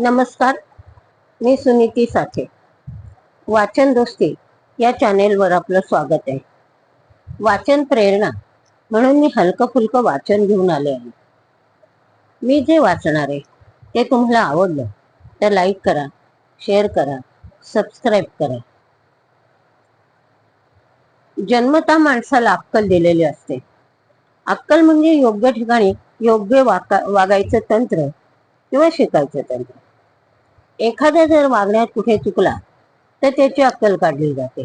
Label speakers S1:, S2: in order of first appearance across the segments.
S1: नमस्कार मी सुनीती साठे. वाचन दोस्ती या चॅनेलवर आपलं स्वागत आहे. वाचन प्रेरणा म्हणून मी हलकं फुलकं वाचन घेऊन आले आहे. मी जे वाचणार आहे ते तुम्हाला आवडलं तर लाईक करा शेअर करा सबस्क्राईब करा. जन्मता माणसाला अक्कल दिलेली असते. अक्कल म्हणजे योग्य ठिकाणी योग्य वाका वागायचं तंत्र किंवा शिकायचं तंत्र. एखादा जर वागण्यात कुठे चुकला तर त्याची अक्कल काढली जाते.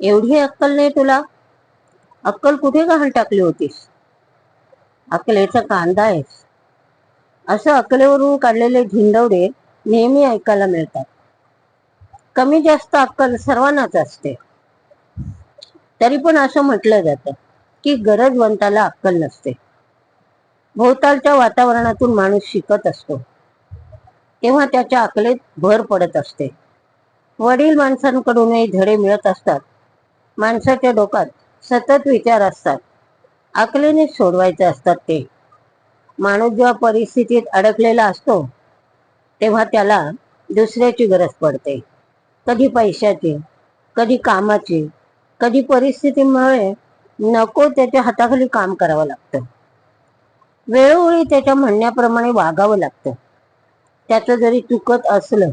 S1: एवढी अक्कल नाही तुला? अक्कल कुठे गहाण टाकली होतीस? अक्कलेचा कांदा आहेस. असं अक्कलेवरून काढलेले झिंडवडे नेहमी ऐकायला मिळतात. कमी जास्त अक्कल सर्वांनाच असते. तरी पण असं म्हटलं जातं की गरजवंताला अक्कल नसते. भोवतालच्या वातावरणातून माणूस शिकत असतो. तेव्हा त्याच्या अकलेत भर पडत असते. वडील माणसांकडूनही धडे मिळत असतात. माणसाच्या डोक्यात सतत विचार असतात. अकलेने सोडवायचे असतात ते. माणूस जेव्हा परिस्थितीत अडकलेला असतो तेव्हा त्याला दुसऱ्याची गरज पडते. कधी पैशाची कधी कामाची कधी परिस्थितीमुळे नको त्याच्या हाताखाली काम करावं लागतं. वेळोवेळी त्याच्या म्हणण्याप्रमाणे वागावं लागतं. त्याचं जरी चुकत असलं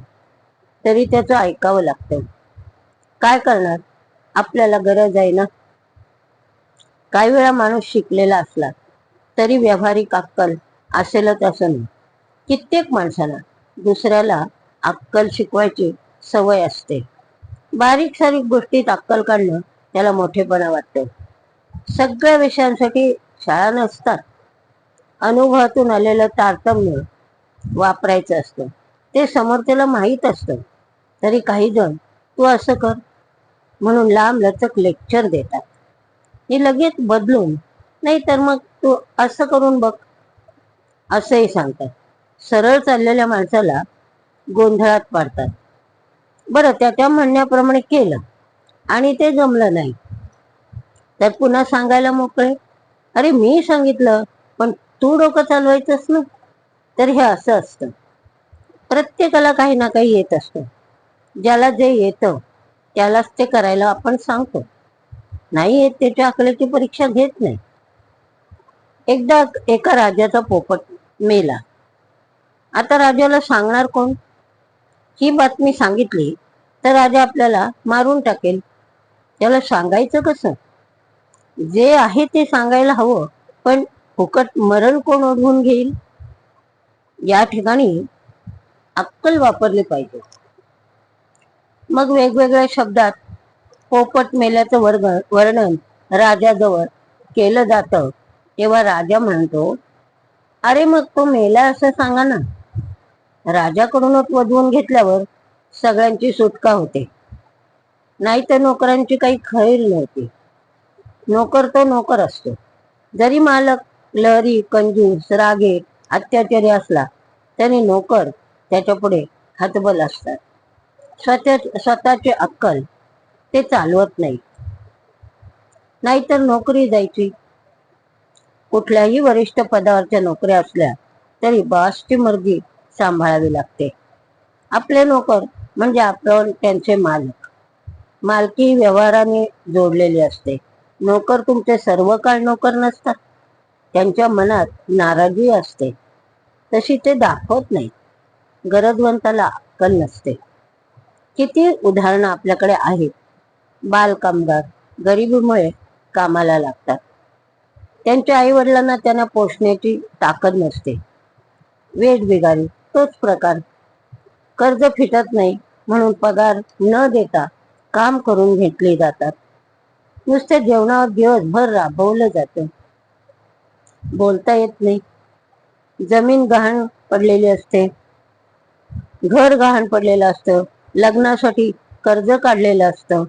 S1: तरी त्याचं ऐकावं लागतं. काय करणार? आपल्याला गरज आहे ना? काही वेळा माणूस शिकलेला असला तरी व्यावहारिक अक्कल असेलच असं नाही. कित्येक माणसाला दुसऱ्याला अक्कल शिकवायची सवय असते. बारीक सारीक गोष्टीत अक्कल काढणं त्याला मोठेपणा वाटतं. सगळ्या विषयांसाठी शाळा नसतात. अनुभवातून आलेलं तारतम्य वापरायचं असतं. ते समोर माहीत असतं. तरी काही जण तू असं कर. म्हणून लांब लचक लेक्चर देतात. हे लगेच बदलून नाही तर मग तू असं करून बघ. असंही सांगतात. सरळ चाललेल्या माणसाला गोंधळात पाडतात. बरं त्या त्या म्हणण्याप्रमाणे केलं आणि ते जमलं नाही. तर पुन्हा सांगायला मोकळे? अरे मी सांगितलं पण तू डोकं चालवायचंस ना. तर हे असं असतं. प्रत्येकाला काही ना काही येत असतं. ज्याला जे येतं त्यालाच ते करायला आपण सांगतो. नाही येत त्याच्या अकलेची परीक्षा घेत नाही. एकदा एका राजाचा पोपट मेला. आता राजाला सांगणार कोण? ही बातमी सांगितली तर राजा आपल्याला मारून टाकेल. त्याला सांगायचं कसं? जे आहे ते सांगायला हवं पण फुकट मरण कोण ओढवून घेईल? या ठिकाणी अक्कल वापरली पाहिजे. मग वेगवेगळ्या शब्दात पोपट मेल्याचं वर्ग वर्णन राजाजवळ केलं जातं. तेव्हा राजा म्हणतो अरे मग तो मेला असं सांगा ना. राजाकडूनच वधवून घेतल्यावर सगळ्यांची सुटका होते. नाही तर नोकरांची काही खैर नव्हती. नोकर तो नोकर असतो. जरी मालक लहरी कंजूस रागेट अत्याचारी असला तरी नोकर त्याच्या पुढे हतबल असतात. स्वतः स्वतःचे अक्कल ते चालवत नाही नाहीतर नोकरी जायची कुठल्याही वरिष्ठ पदावरच्या नोकऱ्या असल्या तरी बॉसची मर्जी सांभाळावी लागते. आपले नोकर म्हणजे आपण त्यांचे मालक. मालकी व्यवहाराने जोडलेली असते. नोकर तुमचे सर्व काळ नोकर नसतात. त्यांच्या मनात नाराजी असते. तशी ते दाखवत नाही गरजवंताला अक्कल नसते. किती उदाहरणं आपल्याकडे आहेत. बालकामगार गरिबीमुळे कामाला लागतात. त्यांच्या आई वडिलांना त्यांना पोषण्याची ताकद नसते. वेठ बिगारी तोच प्रकार. कर्ज फिटत नाही म्हणून पगार न देता काम करून घेतले जातात. नुसते जेवणावर दिवसभर राबवलं जातं. बोलता येत नाही. जमीन गहाण पडलेली असते. घर गहाण पडलेलं असतं. लग्नासाठी कर्ज काढलेलं असतं.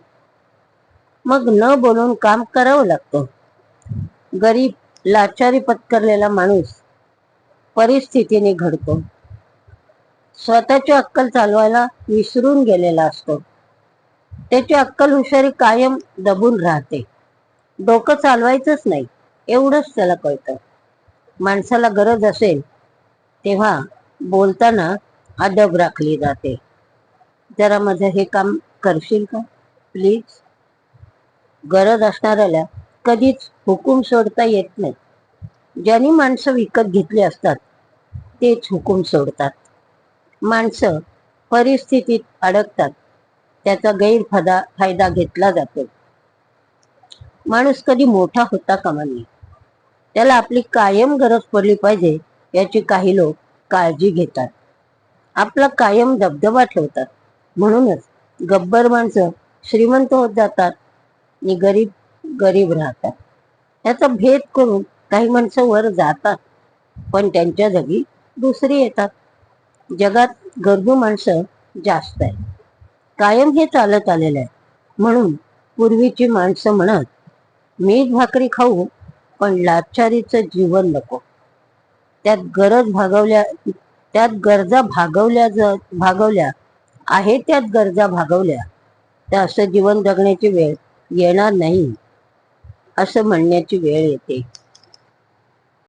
S1: मग न बोलून काम करावं लागतं. गरीब लाचारी पत्करलेला माणूस परिस्थितीने घडतो. स्वतःची अक्कल चालवायला विसरून गेलेला असतो. त्याची अक्कल हुशारी कायम दबून राहते. डोकं चालवायचंच नाही. एवढंच त्याला कळतं. माणसाला गरज असेल तेव्हा बोलताना अदब राखली जाते. जरा माझं हे काम करशील का? प्लीज गरज असणाऱ्याला कधीच हुकूम सोडता येत नाही. ज्यांनी माणसं विकत घेतली असतात तेच हुकूम सोडतात. माणसं परिस्थितीत अडकतात. त्याचा गैरफायदा फायदा घेतला जातो. माणूस कधी मोठा होता कामा नये. त्याला आपली कायम गरज पडली पाहिजे याची काही लोक काळजी घेतात. आपला कायम दबदबा ठेवतात. म्हणूनच गब्बर माणसं श्रीमंत होत जातात आणि गरीब गरीब राहतात. याचा भेद करून काही माणसं वर जातात पण त्यांच्या जागी दुसरी येतात. जगात गरजू माणसं जास्त आहे कायम हे चालत आलेलं आहे. म्हणून पूर्वीची माणसं म्हणत मीठ भाकरी खाऊ पण लाचारीचं जीवन नको. त्यात गरज भागवल्या त्यात गरजा भागवल्या ज भागवल्या आहे त्यात गरजा भागवल्या तर असं जीवन जगण्याची वेळ येणार नाही असं म्हणण्याची वेळ येते.